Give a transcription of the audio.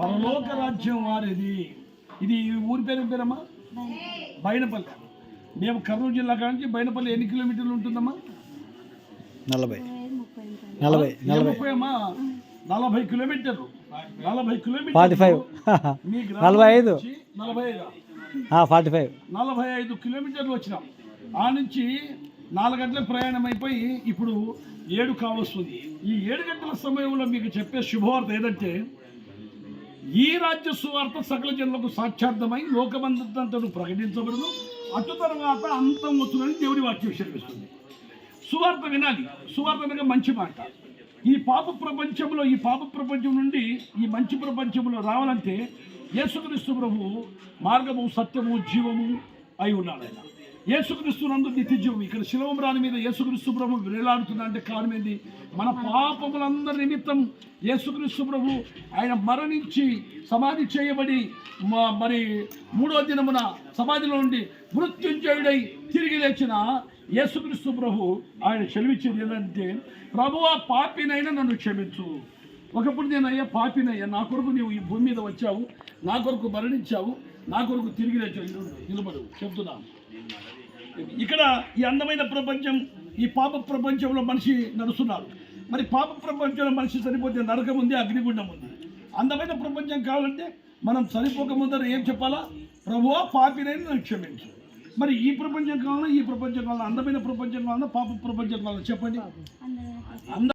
పరలోక రాజ్యం వారిది. ఇది ఊరి పేరు పేరమ్మా? బైనపల్లి. మేము కర్నూలు జిల్లా కానికి బైనపల్లి ఎన్ని కిలోమీటర్లు ఉంటుందమ్మా? నలభై. నలభై. నలభై అమ్మా నలభై కిలోమీటర్లు. నలభై కిలోమీటర్లు ఫార్టీ ఫైవ్. ఐదు. నుంచి నలభై ఐదు. Forty five. నలభై ఐదు కిలోమీటర్లు వచ్చినాం. ఆ నుంచి నాలుగు గంటల ప్రయాణం అయిపోయి ఇప్పుడు ఏడు కావస్తుంది ఈ ఏడు గంటల సమయంలో మీకు చెప్పే శుభవార్త ఏదంటే ఈ రాజ్య సువార్త సకల జనులకు సాక్షార్థమై లోకమంతంతను ప్రకటించబడును. అటు తర్వాత అంతం వచ్చునని దేవుడి వాక్యం విషయమిస్తుంది సువార్త వినాలి. సువార్త అనగా మంచి మాట. ఈ పాప ప్రపంచంలో ఈ పాప ప్రపంచం నుండి ఈ మంచి ప్రపంచంలో రావాలంటే యేసుక్రీస్తు ప్రభు మార్గము సత్యము జీవము అయి ఉన్నాడు ఆయన. యేసుక్రీస్తు నందు నిత్యజీవం. ఇక్కడ శిలవం రాని మీద యేసుక్రీస్తు ప్రభు వేలాడుతున్నా అంటే కారణం ఏంది మన పాపములందరి నిమిత్తం యేసుక్రీస్తు ప్రభు ఆయన మరణించి సమాధి చేయబడి మ- మరి మూడో దినమున సమాధిలో ఉండి మృత్యుంజయుడై తిరిగి లేచిన యేసుక్రీస్తు ప్రభు ఆయన చెలివిచ్చేది ఏంటంటే ఆ పాపినైనా నన్ను క్షమించు. ఒకప్పుడు నేను అయ్యా పాపినయ్యా. నా కొరకు నీవు ఈ భూమి మీద వచ్చావు. నా కొరకు మరణించావు. నా కొరకు తిరిగి లేచావు. నిలబడు, నిలబడు. చెప్తున్నాను ఇక్కడ ఈ అందమైన ప్రపంచం ఈ పాప ప్రపంచంలో మనిషి నడుస్తున్నాడు మరి పాప ప్రపంచంలో మనిషి సరిపోతే నరకం ఉంది అగ్నిగుండం ఉంది. అందమైన ప్రపంచం కావాలంటే మనం సరిపోక ముందర ఏం చెప్పాలా? ప్రభువా పాపినైనా నన్ను క్షమించు. మరి ఈ ప్రపంచం కావాలన్నా ఈ ప్రపంచం కావాలన్నా అందమైన ప్రపంచం కావాలన్నా పాప ప్రపంచం కావాలన్నా చెప్పండి. అంద